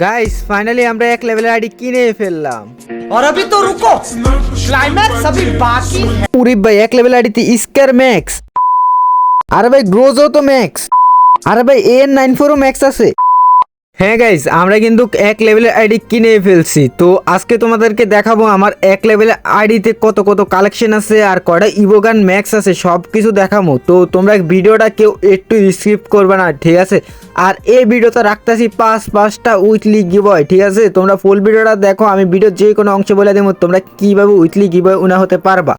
Guys finally আমরা এক লেভেলের আইডি কিনে ফেললাম और अभी तो रुको क्लाइमैक्स अभी बाकी है উরি ভাই এক লেভেল আইডিতে স্কার ম্যাক্স আরে ভাই গ্রোজও তো ম্যাক্স আরে ভাই এ নাইন ফোরও ম্যাক্স আছে হ্যাঁ গাইস আমরা কিন্তু এক লেভেলের আইডি কিনে ফেলছি। তো আজকে তোমাদেরকে দেখাবো আমার এক লেভেলের আইডিতে কত কত কালেকশন আছে আর কয়টা ইভোগান ম্যাক্স আছে সব কিছু দেখাবো। তো তোমরা ভিডিওটা কেউ একটু স্কিপ করবে না, ঠিক আছে? আর এই ভিডিওতে রাখতেছি পাঁচ, পাঁচটা উইকলি গিবয় ঠিক আছে? তোমরা ফুল ভিডিওটা দেখো, আমি ভিডিও যে কোনো অংশ বলে দেবো, তোমরা কীভাবে উইকলি গিবয় উনা হতে পারবা।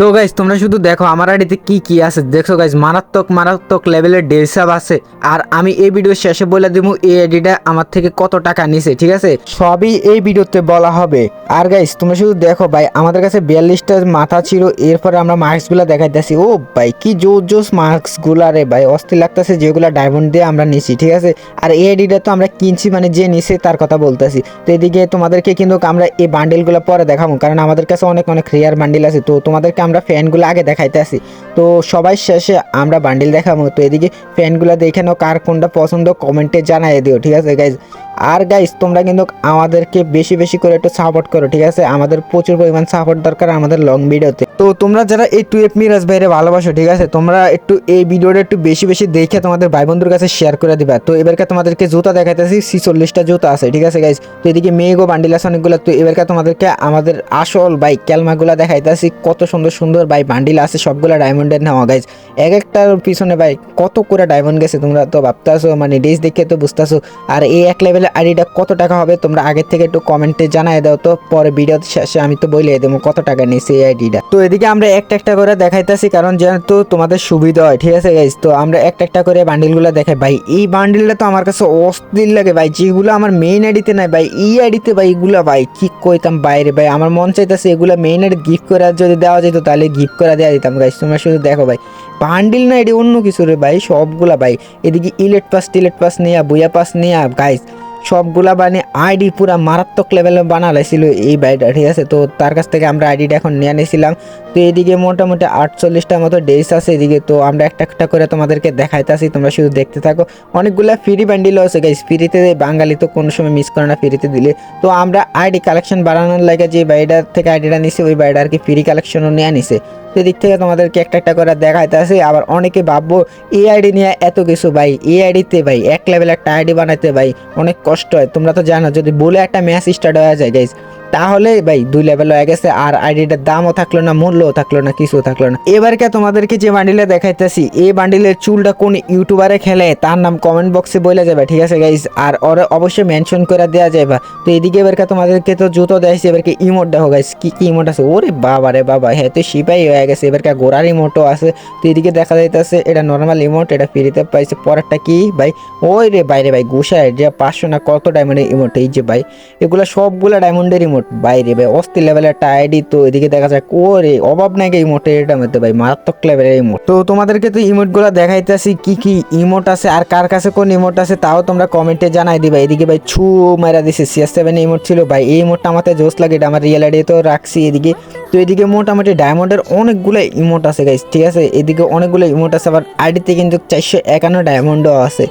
তো গাইজ তোমরা শুধু দেখো আমার আইডিতে কি কি আছে। দেখো গাইজ মারাত্মক মারাত্মক লেভেলের ডেলসাব আছে। আর আমি এই ভিডিওর শেষে বলে দেবো, এই আইডিটা আমার থেকে কত টাকা নিছে, ঠিক আছে? সবই এই ভিডিওতে বলা হবে। আর গাইজ তোমরা শুধু দেখো ভাই, আমাদের কাছে বিয়াল্লিশটা মাথা ছিল, এরপরে আমরা মার্কসগুলো দেখাইতেছি। ও ভাই, কি জোর জোস মার্কসগুলা রে ভাই, অস্থির লাগতেছে যেগুলো ডায়মন্ড দিয়ে আমরা নিছি, ঠিক আছে? আর এই আইডিটা তো আমরা কিনছি মানে যে নিছে তার কথা বলতেছি। তো এদিকে তোমাদেরকে কিন্তু আমরা এই বান্ডেলগুলো পরে দেখাবো, কারণ আমাদের কাছে অনেক অনেক রেয়ার বান্ডেল আছে। তো তোমাদেরকে আমরা ফ্যানগুলো আগে দেখাইতে আসি। তো সবাই শেষে আমরা বান্ডিল দেখাবো। তো এদিকে ফ্যানগুলো দেখে নাও কার কোনটা পছন্দ, কমেন্টে জানাই দিও, ঠিক আছে গাইজ আর গাইজ তোমরা কিন্তু আমাদেরকে বেশি বেশি করে একটু সাপোর্ট করো, ঠিক আছে? আমাদের প্রচুর পরিমাণ সাপোর্ট দরকার আমাদের লং ভিডিওতে তো তোমরা যারা এই টু এফ মিরাজ ভাইরে ভালোবাসো, ঠিক আছে? তোমরা একটু এই ভিডিওটা একটু বেশি বেশি দেখে তোমাদের ভাই বন্ধুর কাছে শেয়ার করে দিবা। তো এবারকে তোমাদেরকে জুতা দেখাইতেছি সি চল্লিশটা জুতা আছে, ঠিক আছে গাইজ তো এদিকে মেঘও বান্ডিল আছে অনেকগুলো। তো এবারকে তোমাদেরকে আমাদের আসল ভাই ক্যালমাগুলো দেখাইতেছি, কত সুন্দর সুন্দর ভাই বান্ডিল আছে, সবগুলো ডায়মন্ডের নেওয়া গাইজ এক একটার পিছনে ভাই কত করে ডায়মন্ড গেছে, তোমরা তো ভাবতেছো মানে ডেজ দেখে তো বুঝতেছো। আর এই এক লেভেলের আইডিটা কত টাকা হবে, তোমরা আগের থেকে একটু কমেন্টে জানাই দাও, তো পরে ভিডিও শেষে আমি তো বলে দেবো কত টাকা নিয়েছে এই আইডিটা তো এদিকে আমরা একটা একটা করে দেখাইতেছি, কারণ যেহেতু তোমাদের সুবিধা হয়, ঠিক আছে গাইজ তো আমরা একটা একটা করে বান্ডিলগুলো দেখাই। ভাই, এই বান্ডিলটা তো আমার কাছে অস্থির লাগে, ভাই। যেগুলো আমার মেইন আইডিতে নাই, ভাই। এই আইডিতে ভাই, এগুলো, ভাই, কি কইতাম বাইরে, ভাই? আমার মন চাইতেছে এগুলো মেইন আইডি গিফট করে যদি দেওয়া যেত, তাহলে গিফট করে দেওয়া দিতাম গাইজ তোমরা শুধু দেখো, ভাই। বান্ডিল না, এটি অন্য কিছু রে, ভাই, সবগুলা, ভাই। এদিকে ইলেট পাস টিলেট পাস নিয়া বুয়া পাস নিয়া গাইজ সবগুলা মানে আইডি পুরা মারাত্মক লেভেলে বানালাইছিল এই বাইটা ঠিক আছে? তো তার কাছ থেকে আমরা আইডিটা এখন নিয়ে নিয়েছিলাম। তো এদিকে মোটামুটি আটচল্লিশটার মতো ডেস আছে এদিকে। তো আমরা একটা একটা করে তোমাদেরকে দেখাইতেছি, তোমরা শুধু দেখতে থাকো। অনেকগুলা ফ্রি ব্যান্ডিলও আছে গাইজ ফ্রিতে বাঙালি তো কোনো সময় মিস করে না ফ্রিতে দিলে। তো আমরা আইডি কালেকশন বাড়ানোর লাগে যে বাইডার থেকে আইডিটা নিছি, ওই বাইডা আর কি ফ্রি কালেকশনও নিয়ে নিছে। তো এদিক থেকে তোমাদেরকে একটা একটা করে দেখাইতে আসে আবার অনেকে ভাববো, এই আইডি নিয়ে এত কিছু ভাই, এই আইডিতে ভাই, এক লেভেল একটা আইডি বানাইতে ভাই, অনেক কষ্ট হয়। তোমরা তো জানো, যদি বলে একটা ম্যাচ স্টার্ট হয়ে যায় গাইজ তাহলে ভাই দুই লেভেল হয়ে গেছে, আর আইডিটার দামও থাকল না, মূল্যও থাকল না কিছু থাকল না। এবারকে তোমাদেরকে যে বান্ডিলে দেখাইতেছি, এই বান্ডিলের চুলটা কোন ইউটিউবারে খেলে, তার নাম কমেন্ট বক্সে বলে যাবে ঠিক আছে গাইজ আর ওরা অবশ্যই মেনশন করে দেওয়া যাবে তো এদিকে এবারকে তোমাদেরকে তো জুতো দেখাইছি এবারকে ইমোট দেখো গাইজ কি কি ইমোট আছে? ওরে বাবা রে বাবা হ্যাঁ তো সিপাই হয়ে গেছে এবারকে গোড়ার ইমোটও আছে। তো এদিকে দেখা যাইতেছে, এটা নর্মাল ইমোট এটা ফ্রিতে পাইছে, পরেরটা কি ভাই? ওই রে বাইরে ভাই, গুসায় যে পাঁচশো না কত ডায়মন্ডের ইমোট এই যে ভাই, এগুলো সবগুলো ডায়মন্ডের ইমোট বাইরে, ভাই, অস্থির লেভেলের একটা আইডি তো এদিকে দেখা যায় ওরে, অভাব নাই ইমোটের এটা মধ্যে, ভাই, মারাত্মক লেভেলের ইমোট তো তোমাদেরকে তো ইমোটগুলো দেখাইতেছি, কি কি ইমোট আছে আর কার কাছে কোন ইমোট আছে তাও তোমরা কমেন্টে জানাই দিবা। এদিকে, ভাই, ছু মারা দিছে সিএস সেভেন ইমোট ছিল। ভাই, এই ইমোটটা আমাদের জোস লাগে, এটা আমার রিয়েল তো রাখছি এদিকে। তো এদিকে মোটামুটি ডায়মন্ডের অনেকগুলো ইমোট আছে গাইস ঠিক আছে? এদিকে অনেকগুলো ইমোট আছে, আবার আইডিতে কিন্তু চারশো একান্ন ডায়মন্ডও আছে।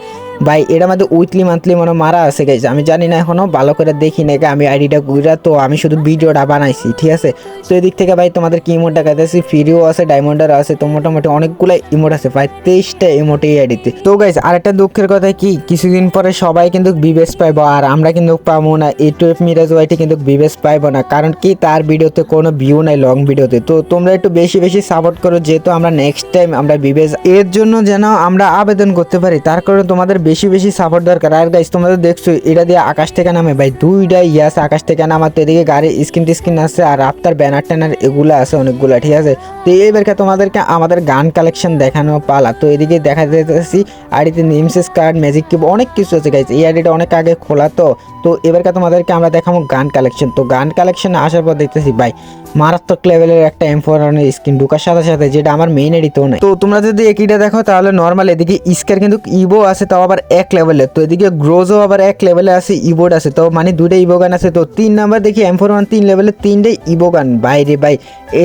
ভাই এটা মধ্যে উইকলি মান্থলি মনে মারা আছে গাইজ আমি জানি না এখনও, ভালো করে দেখি না আমি আইডিটা ঘুরা, তো আমি শুধু ভিডিওটা বানাইছি, ঠিক আছে? তো এদিক থেকে ভাই, তোমাদের কি ইমোট দেখাইতেছি? ফ্রিও আছে ডায়মন্ডার আছে, তো মোটামুটি অনেকগুলো ইমোট আছে প্রায় তেইশটা ইমোট এই আইডিতে। তো গাইজ আরেকটা দুঃখের কথা কি? কিছুদিন পরে সবাই কিন্তু বিবেস পাইবো, আর আমরা কিন্তু পাবো না, এই টুয়েলভ মিরাজ ওয়াইটি কিন্তু বিবেস পাইবো না, কারণ কি? তার ভিডিওতে কোনো ভিউ নাই লং ভিডিওতে। তো তোমরা একটু বেশি বেশি সাপোর্ট করো, যেহেতু আমরা নেক্সট টাইম আমরা বিবেস এর জন্য যেন আমরা আবেদন করতে পারি, তার কারণে তোমাদের বেশি বেশি সাপোর্ট দরকার। আর গাইজ তোমাদের দেখছ, এটা দিয়ে আকাশ থেকে নামে। ভাই, দুইটা ইয়ে আকাশ থেকে নামাতে এদিকে গাড়ি স্ক্রিন টিস্ক্রিন আছে, আর আপনার ব্যানার ট্যানার এগুলো আছে, অনেকগুলো, ঠিক আছে? তো এইবারকে তোমাদেরকে আমাদের গান কালেকশন দেখানো পালা। তো এদিকে দেখা যাইতেছি, আইডিতে নিমসেস কার্ড ম্যাজিক কিউব অনেক কিছু আছে গাইজ এই আইডিটা অনেক আগে খোলা তো। তো এবারকে তোমাদেরকে আমরা দেখাবো গান কালেকশন তো গান কালেকশন আসার পর দেখতেছি, ভাই মারাত্মক লেভেলের একটা এম ফোর স্কিন ঢুকার সাথে সাথে যেটা আমার মেইন এডিতেও নাই। তো তোমরা যদি একইটা দেখো, তাহলে নর্মাল এদিকে স্কার কিন্তু ইভো আছে, তাও আবার এক লেভেলের তো এদিকে গ্রোজও আবার এক লেভেলে আছে ইভোড আছে। তো মানে দুটো ইভো গান আছে। তো তিন নাম্বার দেখি এম ফোর ওয়ান তিন লেভেলে তিনটে ইভো গান বাইরে ভাই,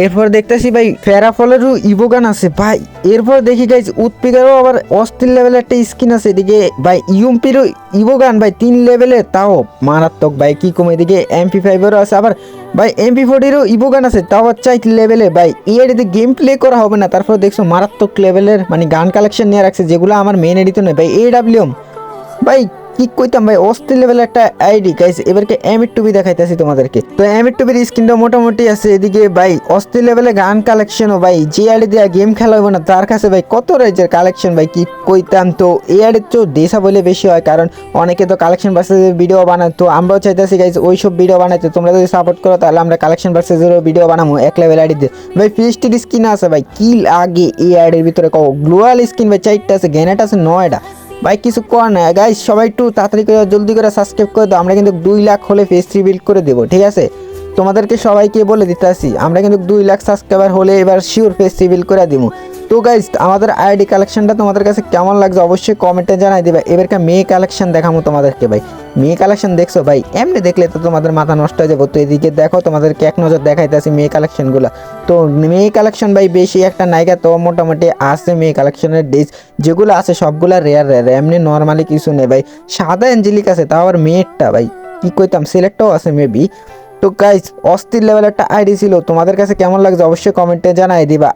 এরপর দেখতেছি ভাই ফেরাফলেরও ইভো গান আছে। ভাই, এরপর দেখি গাইজ উৎপিকারও আবার অস্থির লেভেলের একটা স্কিন আছে। এদিকে ভাই ইউমপিরও ইভো গান ভাই, তিন লেভেলে তাও মারাত্মক। ভাই, কি কম এদিকে এমপি ফাইভেরও আছে। আবার ভাই এমপি ফোর্টিরও ইভো গান আছে, তাও চাই লেভেলে ভাই এডিতে গেম প্লে করা হবে না, তারপর দেখছ মারাত্মক লেভেলের মানে গান কালেকশন নিয়ে রাখছে, যেগুলো আমার মেন এডিতে নয়। ভাই এ ডাব্লিউএম ভাই কি কইতাম ভাই? অস্থির লেভেলের একটা আইডি গাইস এবারকে এমিট টুবি দেখাইতেছি তোমাদেরকে। তো এমিট টুবির স্ক্রিনটা মোটামুটি আছে এদিকে ভাই, অস্থির লেভেলে গান কালেকশনও ভাই, যে আইডি দিয়ে গেম খেলা হবে না, তার কাছে ভাই কত রেঞ্জের কালেকশন ভাই, কি কইতাম? তো এই আইডির তো দেশা বলে বেশি হয়, কারণ অনেকে তো কালেকশন ভার্সেসের ভিডিও বানায়। তো আমরাও চাইতেছি গাইজ ওই সব ভিডিও বানাইতে। তোমরা যদি সাপোর্ট করো, তাহলে আমরা কালেকশন ভার্সেসেরও ভিডিও বানাবো এক লেভেল আইডি দিয়ে। ভাই ফিস্টির স্কিন আছে ভাই, কি লাগে এই আইডির ভিতরে? কও গ্লোয়াল স্কিন ভাই, চারটা আছে গ্যানেট আছে, নয়টা। ভাই, কিছু কর না। গাইজ সবাই একটু তাড়াতাড়ি করে জলদি করে সাবস্ক্রাইব করে দাও। আমরা কিন্তু দুই লাখ হলে ফেস বিল্ড করে দেবো, ঠিক আছে? তোমাদেরকে সবাইকে বলে দিতে আসি, আমরা কিন্তু দুই লাখ সাবস্ক্রাইবার হলে এবার শিওর ফেস বিল্ড করে দিব। তো গাইজ আমাদের আইডি কালেকশনটা তোমাদের কাছে কেমন লাগছে অবশ্যই কমেন্টে জানাই দেবে। এবারকার মেয়ে কালেকশন দেখামো তোমাদেরকে ভাই। মেয়ে কালেকশন দেখছ ভাই? এমনি দেখলে তো তোমাদের মাথা নষ্ট হয়ে যাব। তো এদিকে দেখো, তোমাদেরকে এক নজর দেখাইতেছি মেয়ে কালেকশনগুলো তো মেয়ে কালেকশন ভাই, বেশি একটা নায়িকা তো মোটামুটি আছে মেয়ে কালেকশনের ডিস যেগুলো আছে সবগুলো রেয়ার রেয়ার এমনি নর্মালি কিছু নেই ভাই। সাদা অ্যাঞ্জেলিক আছে, তাও আবার মেয়েরটা ভাই। কি কইতাম সিলেক্টও আছে মেবি তো গাইজ অস্থির লেভেল একটা আইডি ছিল। তোমাদের কাছে কেমন লাগছে অবশ্যই কমেন্টে জানাই দিবা।